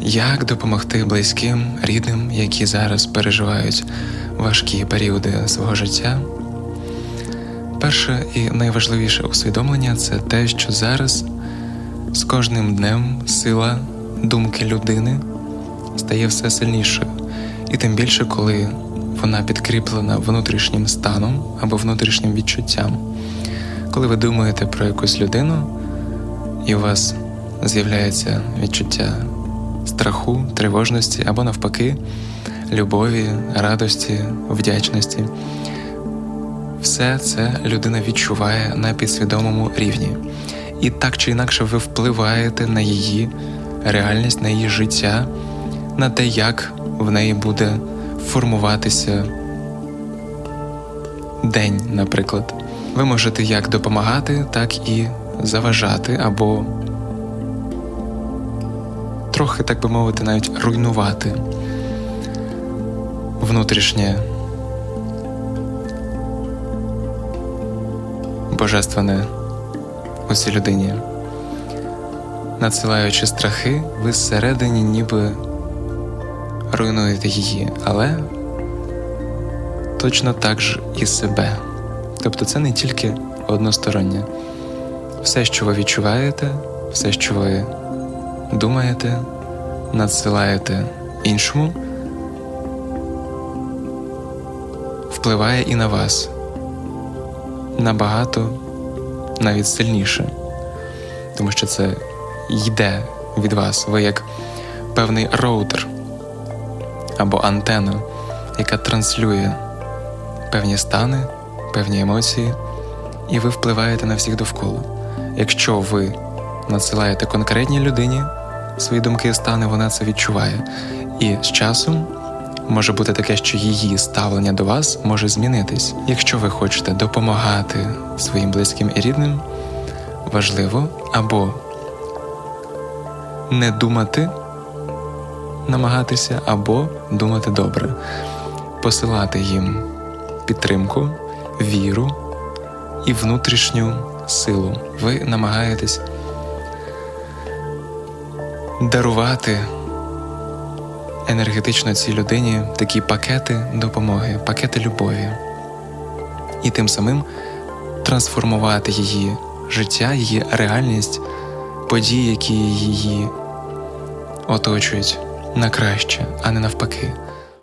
як допомогти близьким, рідним, які зараз переживають важкі періоди свого життя. Перше і найважливіше усвідомлення це те, що зараз з кожним днем сила думки людини стає все сильнішою, і тим більше, коли вона підкріплена внутрішнім станом або внутрішнім відчуттям. Коли ви думаєте про якусь людину, і у вас з'являється відчуття страху, тривожності або навпаки, любові, радості, вдячності. Все це людина відчуває на підсвідомому рівні. І так чи інакше ви впливаєте на її реальність, на її життя, на те, як в неї буде формуватися день, наприклад. Ви можете як допомагати, так і заважати, або трохи, так би мовити, навіть руйнувати внутрішнє божественне у цій людині. Надсилаючи страхи, ви зсередині ніби руйнуєте її, але точно так же і себе. Тобто це не тільки одностороннє. Все, що ви відчуваєте, все, що ви думаєте, надсилаєте іншому, впливає і на вас набагато навіть сильніше, тому що це йде від вас. Ви як певний роутер або антена, яка транслює певні стани, певні емоції, і ви впливаєте на всіх довкола. Якщо ви надсилаєте конкретній людині свої думки і стани, вона це відчуває. І з часом може бути таке, що її ставлення до вас може змінитись. Якщо ви хочете допомагати своїм близьким і рідним, важливо або не думати, намагатися, або думати добре, посилати їм підтримку, віру і внутрішню силу. Ви намагаєтесь дарувати енергетично цій людині такі пакети допомоги, пакети любові, і тим самим трансформувати її життя, її реальність, події, які її оточують на краще, а не навпаки.